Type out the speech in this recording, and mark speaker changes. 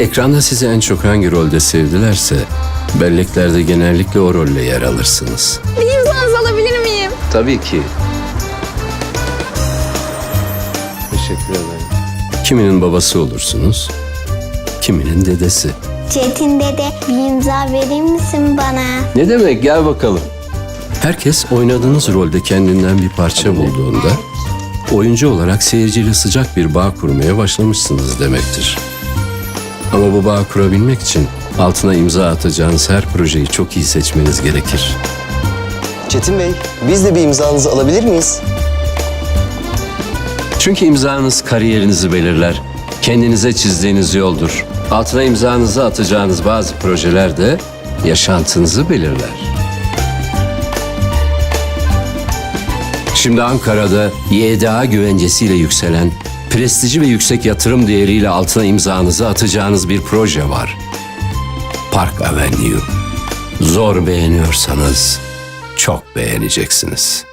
Speaker 1: Ekranda sizi en çok hangi rolde sevdilerse belleklerde genellikle o rolle yer alırsınız.
Speaker 2: Bir imzanızı alabilir miyim?
Speaker 1: Tabii ki. Teşekkür ederim. Kiminin babası olursunuz, kiminin dedesi.
Speaker 3: Çetin dede bir imza verir misin bana?
Speaker 1: Ne demek gel bakalım. Herkes oynadığınız rolde kendinden bir parça bulduğunda oyuncu olarak seyirciyle sıcak bir bağ kurmaya başlamışsınız demektir. Ama bu bağı kurabilmek için altına imza atacağınız her projeyi çok iyi seçmeniz gerekir.
Speaker 4: Çetin Bey, biz de bir imzanızı alabilir miyiz?
Speaker 1: Çünkü imzanız kariyerinizi belirler. Kendinize çizdiğiniz yoldur. Altına imzanızı atacağınız bazı projeler de yaşantınızı belirler. Şimdi Ankara'da YDA güvencesiyle yükselen, prestiji ve yüksek yatırım değeriyle altına imzanızı atacağınız bir proje var. Park Avenue. Zor beğeniyorsanız çok beğeneceksiniz.